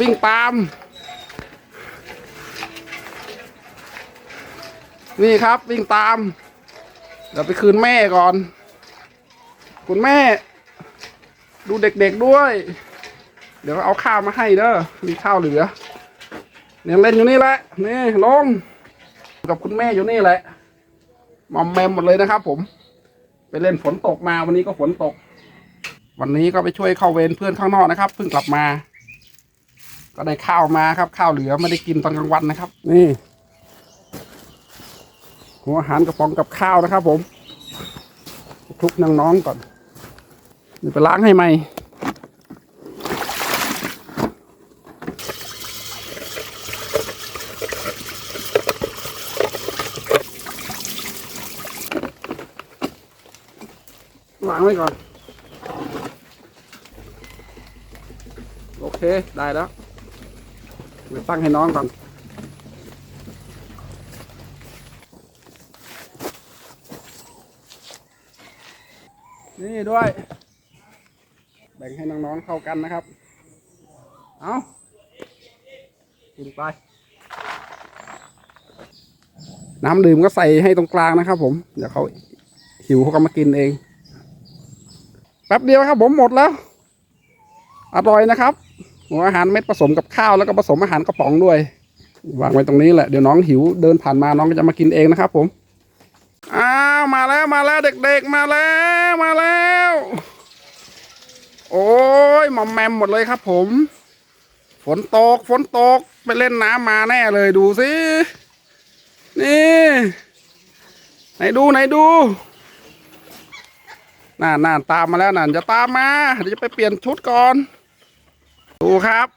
วิ่งตาม นี่ครับวิ่งตาม เดี๋ยวไปคืนแม่ก่อน คุณแม่ ดูเด็กๆด้วย เดี๋ยวเอาข้าวมาให้เด้อมีข้าวเหลือยังเล่นอยู่นี่แหละ นี่ลง กับคุณแม่อยู่นี่แหละมอมแมมหมดเลยนะครับ ผม ไปเล่นฝนตกมาวันนี้ก็ฝนตก วันนี้ก็ไปช่วยเข้าเวรเพื่อนข้างนอกนะครับเพิ่งกลับมา ก็ได้ข้าวมาครับ ข้าวเหลือไม่ได้กินตอนกลางวันนะครับ นี่หัวอาหารกระป๋องกับข้าวนะครับ ผมคลุกน้องๆก่อนเดี๋ยวไปล้างให้ใหม่วางไว้ก่อน โอเค ได้แล้ว เดี๋ยวตั้งให้น้องก่อนนี่ด้วย แบ่งให้น้องๆเข้ากันนะครับ เอากินไป น้ำดื่มก็ใส่ให้ตรงกลางนะครับผม เดี๋ยวเขาหิวเขาก็มากินเอง แป๊บเดียวครับผมหมดแล้ว อร่อยนะครับ หัวอาหารเม็ดผสมกับข้าวแล้วก็ผสมอาหารกระป๋องด้วยวางไว้ตรงนี้แหละเดี๋ยวน้องหิวเดินผ่านมาน้องก็จะมากินเองนะครับผมอ้าวมาแล้วมาแล้วเด็กๆมาแล้วมาแล้ว โอ้ยมอมแมมหมดเลยครับ ผม ฝนตกฝนตกไปเล่นน้ำมาแน่เลยดูสินี่ไหนดูไหนดูน่าน่าตามมาแล้วน่นจะตามมาเดี๋ยวจะไปเปลี่ยนชุดก่อน ดูครับ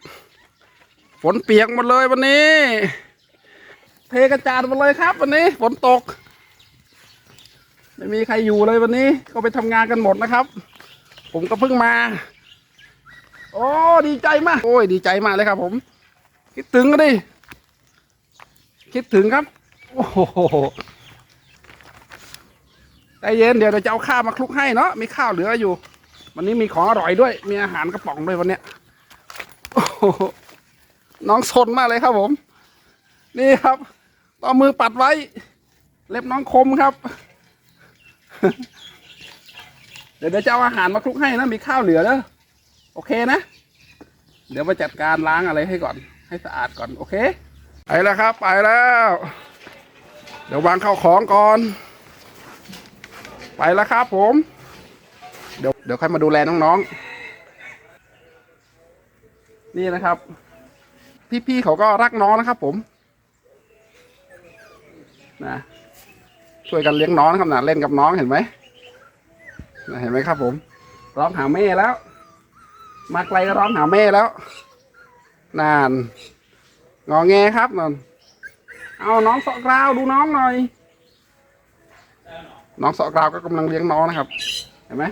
ฝนเปียกหมดเลยวันนี้ เทกระจาดหมดเลยครับ วันนี้ฝนตก ไม่มีใครอยู่เลยวันนี้ ก็ไปทำงานกันหมดนะครับ ผมก็เพิ่งมา โอ้ดีใจมาก โอ้ยดีใจมากเลยครับ ผม คิดถึงก็ดิคิดถึงครับ โอ้โหใจเย็นเดี๋ยวเราจะเอาข้าวมาคลุกให้เนาะมีข้าวเหลืออยู่ วันนี้มีของอร่อยด้วย มีอาหารกระป๋องด้วยวันเนี้ย น้องสนมากเลยครับผม นี่ครับต่อมือปัดไว้ เล็บน้องคมครับ เดี๋ยวเดี๋ยวจะเอาอาหารมาคลุกให้นะมีข้าวเหลือแล้วโอเคนะ เดี๋ยวมาจัดการล้างอะไรให้ก่อน ให้สะอาดก่อนโอเคไปแล้วครับไปแล้ว เดี๋ยววางข้าวของก่อน ไปแล้วครับผม เดี๋ยวเดี๋ยวค่อยมาดูแลน้องๆ นี่นะครับ พี่ๆเขาก็รักน้องนะครับ ผมนะช่วยกันเลี้ยงน้องนะครับนะเล่นกับน้องเห็นไหมเห็นไหมครับ ผมร้องหาแม่แล้ว มาไกลก็ร้องหาแม่แล้วนานงอแงครับนนเอาน้องสาะกราวดูน้องหน่อย น้องสาะกราวก็กำลังเลี้ยงน้องนะครับ เห็นไหม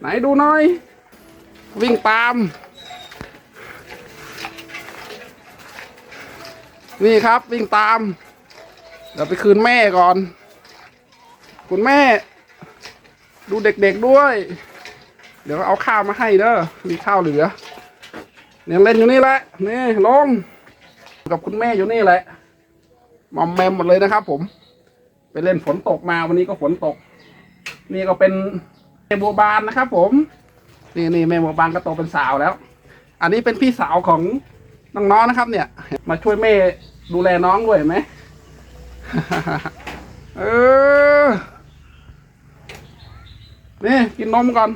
ไหนดูหน่อย วิ่งตาม นี่ครับวิ่งตาม เดี๋ยวไปคืนแม่ก่อน คุณแม่ ดูเด็กๆด้วย เดี๋ยวเอาข้าวมาให้เด้อมีข้าวเหลือยังเล่นอยู่นี่แหละนี่ลงกับคุณแม่อยู่นี่แหละมอมแมมหมดเลยนะครับ ผม ไปเล่นฝนตกมาวันนี้ก็ฝนตก นี่ก็เป็นแม่บัวบานนะครับ ผม นี่นี่แม่บัวบานก็โตเป็นสาวแล้ว อันนี้เป็นพี่สาวของ น้องๆนะครับ เนี่ย มาช่วยแม่ดูแลน้องด้วยไหมเออนี่กินนมก่อน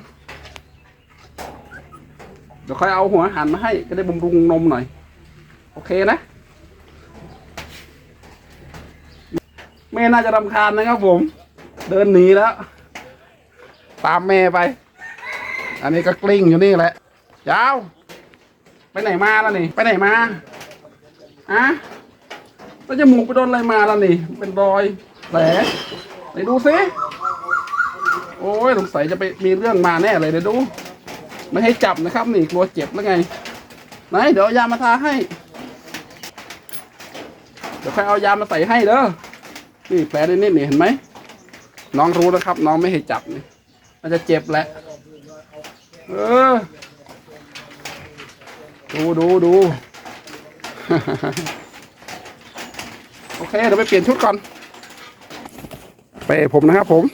เดี๋ยวค่อยเอาหัวอาหันมาให้จะได้บำรุงนมหน่อย โอเคนะแม่น่าจะรำคาญนะครับผม เดินหนีแล้ว ตามแม่ไป อันนี้ก็กลิ้งอยู่นี่แหละยาว ไปไหนมาล้วนี่ ไปไหนมาอะแล้วจมูกไปโดนอะไรมาล้วนี่ เป็นรอยแผลไหนดูซิโอ้ยสงสัยจะไปมีเรื่องมาแน่เลยเดี๋ยวดู ไม่ให้จับนะครับ นี่กลัวเจ็บแล้วไง ไหนเดี๋ยวเอายามาทาให้ เดี๋ยวใครเอายามาใส่ให้เด้อ นี่แผลนิดๆนี่เห็นไหม น้องรู้นะครับ น้องไม่ให้จับนี่มันจะเจ็บแหละ เออ ดูดูดูโอเคเดี๋ยวไปเปลี่ยนชุดก่อน เป้ผมนะครับผม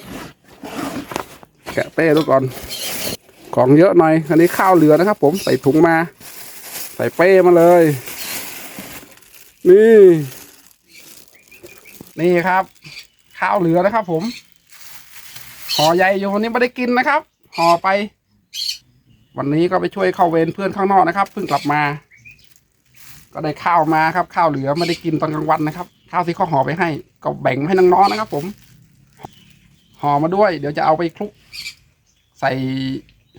แกะเป้ดูก่อน ของเยอะหน่อย อันนี้ข้าวเหลือนะครับผมใส่ถุงมา ใส่เป้มาเลย นี่ นี่ครับ ข้าวเหลือนะครับผมห่อใหญ่อยู่วันนี้ไม่ได้กินนะครับห่อไป วันนี้ก็ไปช่วยเข้าเวรเพื่อนข้างนอกนะครับเพิ่งกลับมา ก็ได้ข้าวมาครับ ข้าวเหลือไม่ได้กินตอนกลางวันนะครับ ข้าวที่เขาห่อไปให้ ก็แบ่งให้น้องๆนะครับ ผมห่อมาด้วย เดี๋ยวจะเอาไปคลุก ใส่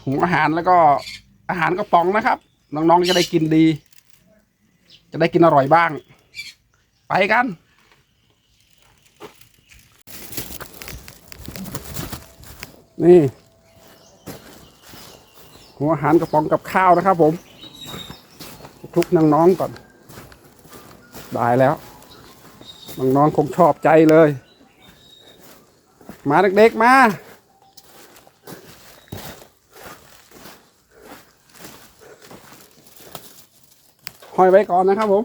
หุงอาหารแล้วก็อาหารกระป๋องนะครับ น้องๆจะได้กินดี จะได้กินอร่อยบ้าง ไปกันนี่ หัวอาหารกระป๋องกับข้าวนะครับ ผมคลุกน้องๆก่อนได้แล้วน้องๆคงชอบใจเลย มาเด็กๆมาห้อยไว้ก่อนนะครับผม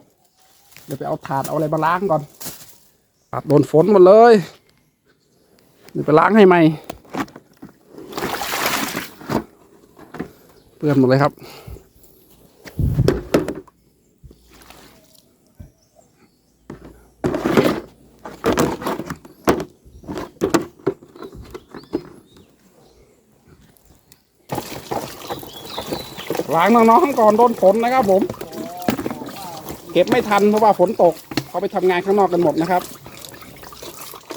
เดี๋ยวไปเอาถาดเอาอะไรมาล้างก่อนถาดโดนฝนหมดเลย เดี๋ยวไปล้างให้ใหม่ ปื้อนหมดเลยครับ ล้างน้องๆก่อนโดนฝนนะครับผม เก็บไม่ทันเพราะว่าฝนตกเขาไปทำงานข้างนอกกันหมดนะครับ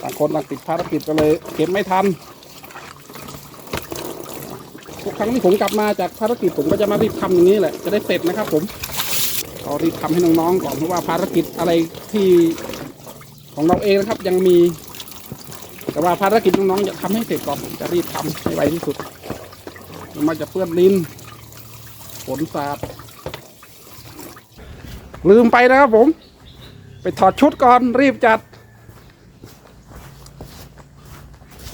ต่างคนต่างติดภารกิจก็เลย เก็บไม่ทัน ทุกครั้งที่ผมกลับมาจากภารกิจผมก็จะมารีบทำอย่างนี้แหละจะได้เสร็จนะครับ ผมเอารีบทำให้น้องๆก่อนเพราะว่าภารกิจอะไรที่ของเราเองนะครับยังมี แต่ว่าภารกิจน้องๆจะทำให้เสร็จก่อนจะรีบทำให้ไวที่สุดมันจะเปื้อนลิ้นฝนสาดลืมไปนะครับผม ไปถอดชุดก่อนรีบจัด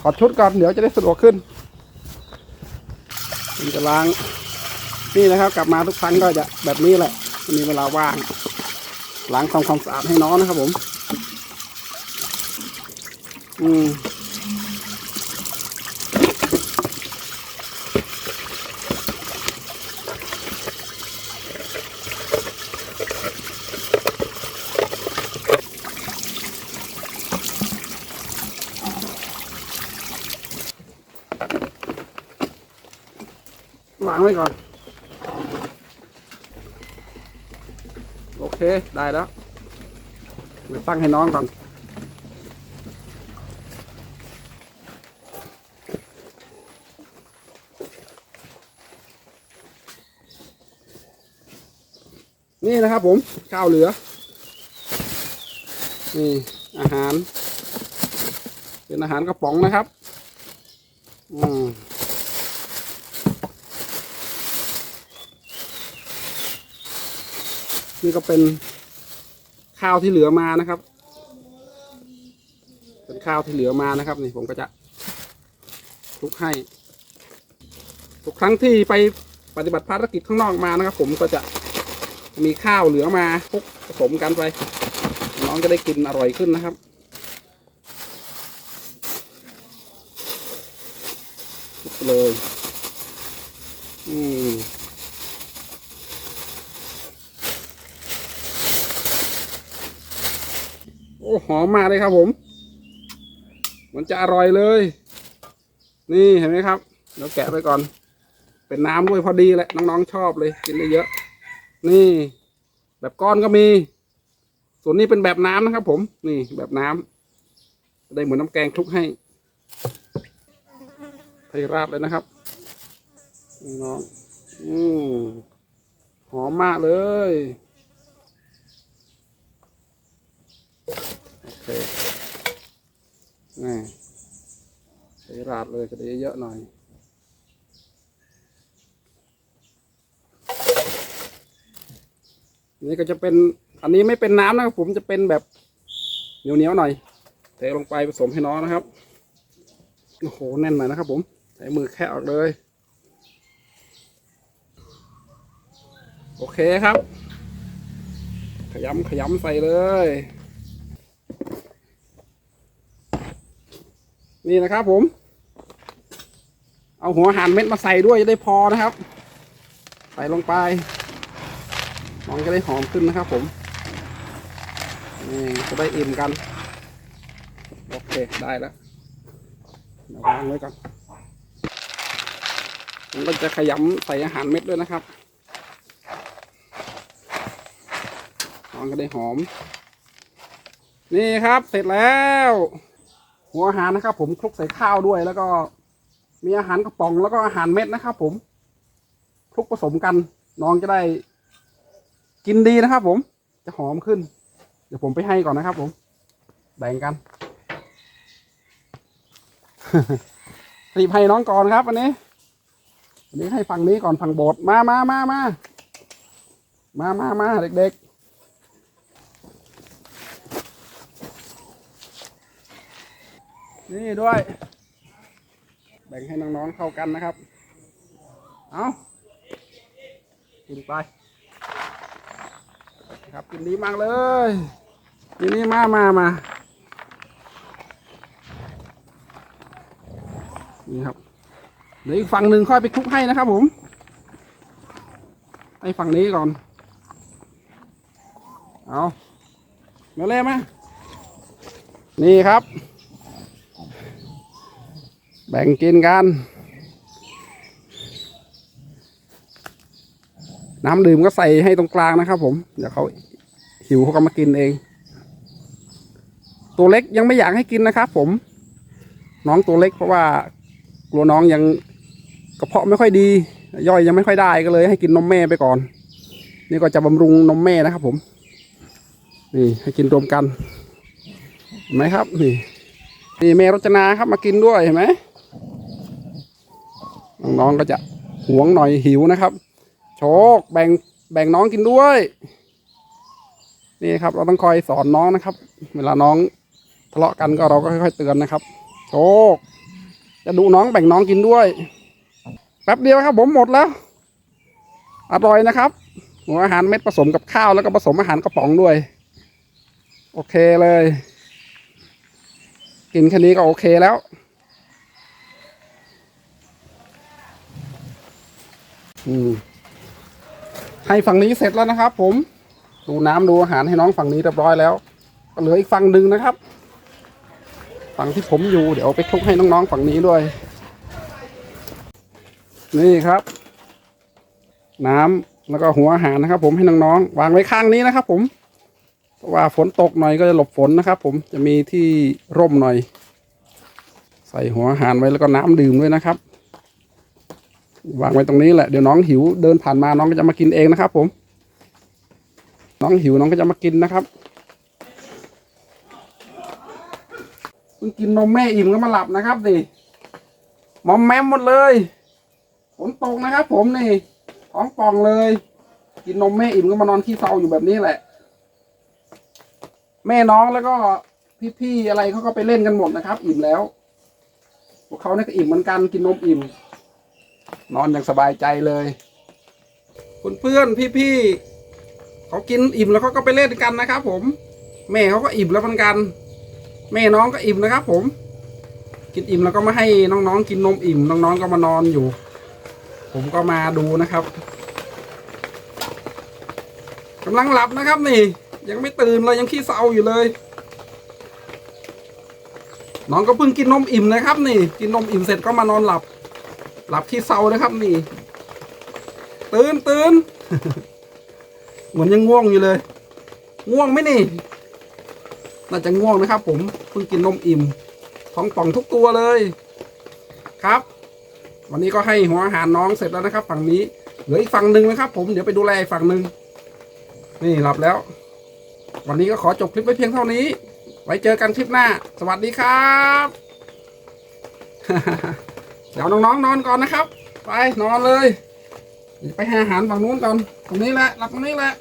ถอดชุดก่อนเดี๋ยวจะได้สะดวกขึ้น ผมจะล้าง นี่นะครับ กลับมาทุกครั้งก็จะแบบนี้แหละ มีเวลาว่าง ล้างทำความสะอาดให้น้องนะครับผม อืมางไว้ก่อน โอเค ได้แล้วเดี๋ยวตั้งให้น้องก่อน นี่นะครับผม ข้าวเหลือ นี่ อาหาร เป็นอาหารกระป๋องนะครับ อืม นี่ก็เป็นข้าวที่เหลือมานะครับ เป็นข้าวที่เหลือมานะครับ นี่ผมก็จะคลุกให้ ทุกครั้งที่ไปปฏิบัติภารกิจข้างนอกมานะครับ ผมก็จะมีข้าวเหลือมาคลุกผสมกันไป น้องจะได้กินอร่อยขึ้นนะครับเลย อืม อ้หอมมากเลยครับผมมันจะอร่อยเลย นี่เห็นไหมครับเดี๋ยวแกะไปก่อน เป็นน้ำด้วยพอดีแหละน้องๆชอบเลย กินได้เยอะ นี่ แบบก้อนก็มี ส่วนนี้เป็นแบบน้ำนะครับ ผม นี่แบบน้ำได้เหมือนน้ำแกงคลุกให้เทราดเลยนะครับน้องอืมหอมมากเลย เคนี่ใส่ราดเลยจะได้เยอะหน่อย นี่ก็จะเป็น อันนี้ไม่เป็นน้ำนะครับผมจะเป็นแบบเหนียวๆหน่อย เทลงไปผสมให้น้องนะครับ โอ้โห แน่นหน่อยนะครับผม ใช้มือแค่ออกเลย โอเคครับ ขยำขยำใส่เลย นี่นะครับผม เอาหัวหานเม็ดมาใส่ด้วยจะได้พอนะครับ ใส่ลงไปน้องจะได้หอมขึ้นนะครับ ผมนี่จะได้อิ่มกัน โอเคได้แล้วเดี๋ยววางไว้ก่อนผมก็จะขยำใส่อาหารเม็ดด้วยนะครับน้องก็ได้หอม นี่ครับเสร็จแล้ว หัวอาหารนะครับ ผมคลุกใส่ข้าวด้วย แล้วก็มีอาหารกระป๋องแล้วก็อาหารเม็ดนะครับผมคลุกผสมกัน น้องจะได้กินดีนะครับ ผม จะหอมขึ้น เดี๋ยวผมไปให้ก่อนนะครับ ผมแบ่งกันรีบให้น้องก่อนครับอันนี้อันนี้ให้ฝั่งนี้ก่อนฝั่งโบสมามามามามามามาเด็กๆ นี่ด้วย แบ่งให้น้องๆเข้ากันนะครับ เอากินไป ครับกินดีมากเลยนี่นี่มามามานี่ครับเดี๋ยวอีกฝั่งหนึ่งค่อยไปคลุกให้นะครับผมไอ้ฝั่งนี้ก่อน เอามาเลยมานี่ครับ แบ่งกินกันน้ำดื่มก็ใส่ให้ตรงกลางนะครับ ผม เดี๋ยวเขาหิวเขาก็มากินเอง ตัวเล็กยังไม่อยากให้กินนะครับ ผม น้องตัวเล็กเพราะว่ากลัวน้องยังกระเพาะไม่ค่อยดี ย่อยยังไม่ค่อยได้ก็เลย ให้กินนมแม่ไปก่อน นี่ก็จะบำรุงนมแม่นะครับ ผม นี่ให้กินรวมกันเห็นไหมครับ นี่นี่แม่รจนาครับมากินด้วยเห็นไหม น้องๆก็จะหวงหน่อยหิวนะครับ โชคแบ่งแบ่งน้องกินด้วย นี่ครับ เราต้องคอยสอนน้องนะครับ เวลาน้องทะเลาะกันก็เราก็ค่อยๆเตือนนะครับ โชค จะดูน้องแบ่งน้องกินด้วยแป๊บเดียวครับผมหมดแล้ว อร่อยนะครับหัวอาหารเม็ดผสมกับข้าวแล้วก็ผสมอาหารกระป๋องด้วย โอเคเลย กินแค่นี้ก็โอเคแล้ว อืมให้ฝั่งนี้เสร็จแล้วนะครับ ผม ดูน้ำดูอาหารให้น้องฝั่งนี้เรียบร้อยแล้วก็เหลืออีกฝั่งหนึ่งนะครับ ฝั่งที่ผมอยู่เดี๋ยวไปคลุกให้น้องๆฝั่งนี้ด้วย นี่ครับ น้ำแล้วก็หัวอาหารนะครับ ผมให้น้องๆวางไว้ข้างนี้นะครับ ผมเพราะว่าฝนตกหน่อยก็จะหลบฝนนะครับ ผมจะมีที่ร่มหน่อย ใส่หัวอาหารไว้แล้วก็น้ำดื่มด้วยนะครับ วางไว้ตรงนี้แหละเดี๋ยวน้องหิวเดินผ่านมาน้องก็จะมากินเองนะครับ ผม น้องหิวน้องก็จะมากินนะครับเพิ่งกินนมแม่อิ่มก็มาหลับนะครับดิมอมแมมหมดเลยฝนตกนะครับ ผมนี่ท้องป่องเลย กินนมแม่อิ่มก็มานอนที่เซาอยู่แบบนี้แหละ แม่น้องแล้วก็พี่ๆอะไรเขาก็ไปเล่นกันหมดนะครับ อิ่มแล้ว พวกเขาเนี่ยก็อิ่มเหมือนกันกินนมอิ่ม นอนอย่างสบายใจเลยคุณเพื่อนพี่ๆเขากินอิ่มแล้วเขาก็ไปเล่นกันนะครับ ผม แม่เขาก็อิ่มแล้วเหมือนกัน แม่น้องก็อิ่มนะครับ ผม กินอิ่มแล้วก็มาให้น้องๆกินนมอิ่ม น้องๆก็มานอนอยู่ ผมก็มาดูนะครับกำลังหลับนะครับนี่ ยังไม่ตื่นเลยยังขี้เศร้าอยู่เลย น้องก็เพิ่งกินนมอิ่มนะครับ นี่ กินนมอิ่มเสร็จก็มานอนหลับ หลับที่เซานะครับนี่ ตื่นตื่นเหมือนยังง่วงอยู่เลย ง่วงไหมนี่ น่าจะง่วงนะครับ ผมเพิ่งกินนมอิ่ม ท้องป่องทุกตัวเลย ครับ วันนี้ก็ให้หัวอาหารน้องเสร็จแล้วนะครับ ฝั่งนี้เหลืออีกฝั่งหนึ่งนะครับ ผมเดี๋ยวไปดูแลอีกฝั่งหนึ่งนี่หลับแล้ว วันนี้ก็ขอจบคลิปไว้เพียงเท่านี้ ไว้เจอกันคลิปหน้า สวัสดีครับ เดี๋ยวน้องๆนอนก่อนนะครับ ไปนอนเลย ไปหาอาหารฝั่งนู้นก่อนตรงนี้แหละหลับตรงนี้แหละ